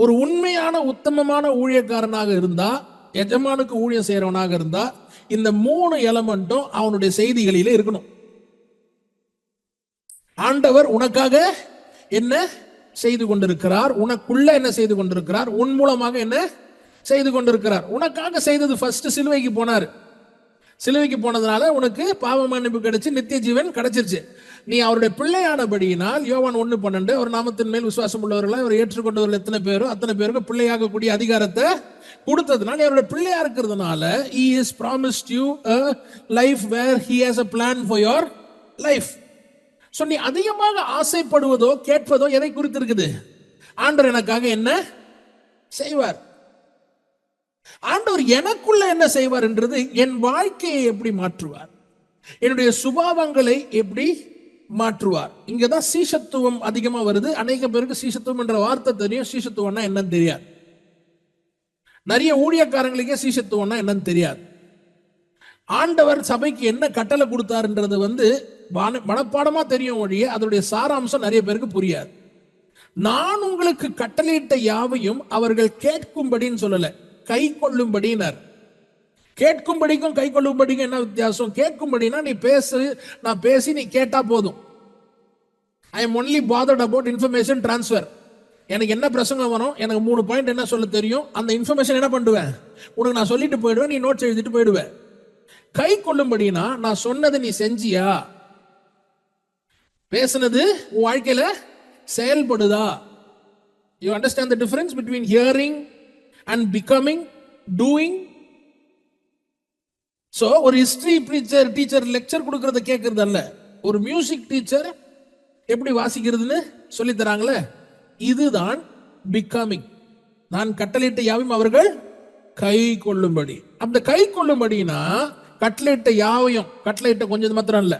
ஒரு உண்மையான உத்தமமான ஊழியக்காரனாக இருந்தா எஜமானுக்கு ஊழியம் செய்யறவனாக இருந்தா இந்த மூணு எலமெண்ட்டும் அவனுடைய செய்திகளிலே இருக்கணும். ஆண்டவர் உனக்காக என்ன செய்து கொண்டிருக்கிறார்? உனக்குள்ள என்ன செய்து கொண்டிருக்கிறார்? உன் மூலமாக என்ன செய்து கொண்டிருக்கிறார்? உனக்காக செய்தது ஃபர்ஸ்ட் சிலுவைக்கு போனார். சிலுவைக்கு போனதுனால உனக்கு பாவ மன்னிப்பு கிடைச்சு நித்திய ஜீவன் கிடைச்சிருச்சு. நீ அவருடைய பிள்ளையானபடியினால் யோவான் ஒன்று பன்னெண்டு அவர் நாமத்தின் மேல் விசுவாசம் உள்ளவர்களை அவர் ஏற்றுக்கொண்டவர்கள் எத்தனை பேரோ அத்தனை பேருக்கு பிள்ளையாகக்கூடிய அதிகாரத்தை கொடுத்ததுனால அவருடைய பிள்ளையா இருக்கிறதுனால he is promised you a life where he has a plan for your life so நீ அதிகமாக ஆசைப்படுவதோ கேட்பதோ எதை குறித்து இருக்குது? ஆண்டர் எனக்காக என்ன செய்வார்? ஆண்டவர் எனக்குள்ள என்ன செய்வார் என்றது என் வாழ்க்கையை எப்படி மாற்றுவார்? என்னுடைய சுபாவங்களை எப்படி மாற்றுவார்? இங்கதான் சீசத்துவம் அதிகமா வருது. அநேக பேருக்கு சீசத்துவம் என்ற வார்த்தை தெரியும். சீசத்துவம்னா என்னன்னு தெரியாது. நிறைய ஊழியக்காரங்களுக்கே சீசத்துவம்னா என்னன்னு தெரியாது. ஆண்டவர் சபைக்கு என்ன கட்டளை கொடுத்தாருன்றது வந்து வான- மனப்பாடமா தெரியும் ஒழிய அதனுடைய சாராம்சம் நிறைய பேருக்கு புரியாது. நான் உங்களுக்கு கட்டளையிட்ட யாவையும் அவர்கள் கேட்கும்படின்னு சொல்லலை. கை கொள்ளும்படினார் கேட்கும்படிக்கும் கை கொள்ளும்படிக்கும் என்ன வித்தியாசம்? கேட்கும்படினா நீ பேசு நான் பேசி நீ கேட்டா போதும். I am only bothered about information transfer எனக்கு என்ன பிரசங்கம் வரும்? எனக்கு மூணு பாயிண்ட் என்ன சொல்ல தெரியும்? அந்த இன்ஃபர்மேஷன் என்ன பண்ணுவேன்? உனக்கு நான் சொல்லிட்டு போயிடுவேன் நீ நோட்ஸ் எழுதிட்டு போயிடுவேன் கை கொள்ளும்படினா நான் சொன்னதை நீ செஞ்சியா? பேசுனது உன் வாழ்க்கையில செயல்படுதா? You understand the difference between hearing and becoming doing so ஒரு ஹிஸ்ட்ரி டீச்சர் டீச்சர் லெக்சர் கொடுக்கறத கேட்கறது அல்ல. ஒரு மியூசிக் டீச்சர் எப்படி வாசிக்கிறதுன்னு சொல்லி தராங்களே? இதுதான் பிகமிங் நான் கட்டளையிட்ட யாவையும் அவர்கள் கை கொள்ளும்படி. அந்த கை கொள்ளும்படினா கட்டளையிட்ட யாவையும் கட்டளையிட்ட கொஞ்சம் மாத்திரம் இல்லை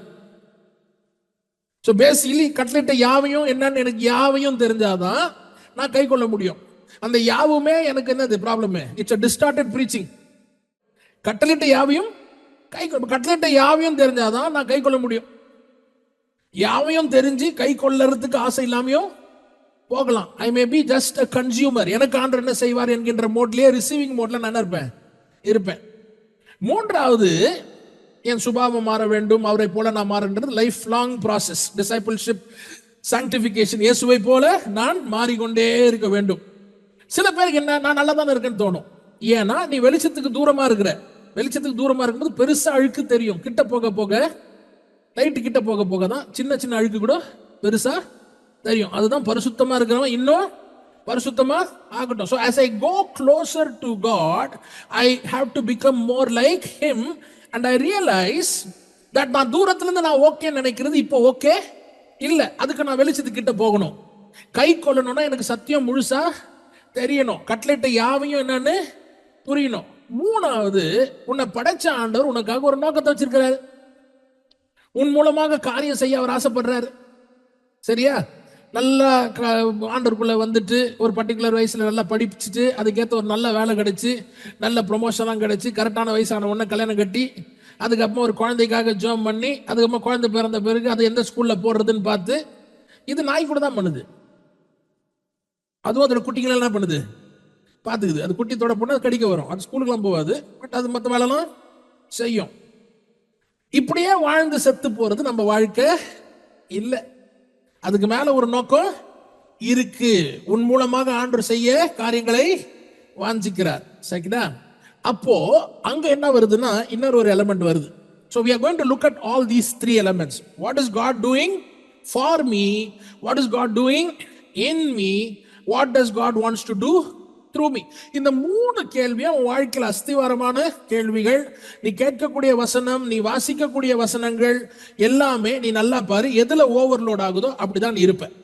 ஸோ பேசிக்கலி கட்லெட்டை யாவையும் என்னன்னு எனக்கு யாவையும் தெரிஞ்சாதான் நான் கை கொள்ள முடியும். அந்த யாவுமே எனக்கு என்னது ப்ராப்ளமே இட்ஸ் அ டிஸ்டார்டட் ப்ரீச்சிங் கட்டளிட்ட யாவையும் கை கட்டளிட்ட யாவையும் தெரிஞ்சாதான் நான் கை கொள்ள முடியும். யாவையும் தெரிஞ்சு கை கொள்ளறதுக்கு ஆசை இல்லாமையும் போகலாம். I may be just a consumer எனக்கு ஆண்டு என்ன செய்வார் என்கின்ற மோட்லயே ரிசீவிங் மோட்ல நான் இருப்பேன்? இருப்பேன். மூன்றாவது என் சுபாவம் மாற வேண்டும் அவரை போல நான் மாறன்றது life long process discipleship sanctification இயேசுவை போல நான் மாறிக்கொண்டே இருக்க வேண்டும். சில பேருக்கு என்ன நான் நல்லா தானே இருக்கேன்னு தோணும். ஏன்னா நீ வெளிச்சத்துக்கு தூரமா இருக்கிற வெளிச்சத்துக்கு தூரமா இருக்கும்போது பெருசா அழுக்கு தெரியும். கிட்ட போக போக லைட்டு கிட்ட போக போக தான் சின்ன சின்ன அழுக்கு கூட பெருசா தெரியும். அதுதான் பரிசுத்தமா இருக்கிறவன் இன்னும் பரிசுத்தமா ஆகட்டும். So as I go closer to God I have to become more like him and I realise that நான் தூரத்துலேருந்து நான் ஓகே நினைக்கிறது இப்போ ஓகே இல்லை. அதுக்கு நான் வெளிச்சத்துக்கிட்ட போகணும். கை கொள்ளணும்னா எனக்கு சத்தியம் முழுசா தெரியணும். கட்லெட்டை யாவையும் என்னன்னு புரியணும். மூணாவது உன்னை படைச்ச ஆண்டவர் உனக்காக ஒரு நோக்கத்தை வச்சிருக்கிறாரு. உன் மூலமாக காரியம் செய்ய அவர் ஆசைப்படுறாரு. சரியா? நல்லா க- வந்துட்டு ஒரு பர்டிகுலர் வயசுல நல்லா படிச்சுட்டு அதுக்கேற்ற ஒரு நல்ல வேலை கிடைச்சி நல்ல ப்ரொமோஷன்லாம் கிடச்சி கரெக்டான வயசான உடனே கல்யாணம் கட்டி அதுக்கப்புறம் ஒரு குழந்தைக்காக ஜோம் பண்ணி அதுக்கப்புறம் குழந்தை பிறந்த பிறகு அது எந்த ஸ்கூல்ல போடுறதுன்னு பார்த்து இது நாய் கூட தான் பண்ணுது. அதுவும் அதோட குட்டிகள் என்ன பண்ணுது? பார்த்துக்குது. அது குட்டித்தோட பொண்ணு அது கடிக்க வரும். அது ஸ்கூலுக்குலாம் போகாது. பட் அது மற்ற வேலைலாம் செய்யும். இப்படியே வாழ்ந்து செத்து போறது நம்ம வாழ்க்கை இல்லை. அதுக்கு மேல ஒரு நோக்கம் இருக்கு. உன் மூலமாக ஆண்டு செய்ய காரியங்களை வாஞ்சிக்கிறார். சரிங்களா? அப்போ அங்க என்ன வருதுன்னா இன்னொரு ஒரு எலமெண்ட் வருது. So we are going to look at all these three elements what is God doing for me what is God doing in me what does God wants to do through me இந்த மூணு கேள்வியும் உன் வாழ்க்கையில் அஸ்திவாரமான கேள்விகள் நீ கேட்கக்கூடிய வசனம் நீ வாசிக்கக்கூடிய வசனங்கள் எல்லாமே நீ நல்லா பாரு எதுல ஓவர்லோட் ஆகுதோ அப்படிதான் இருப்பேன்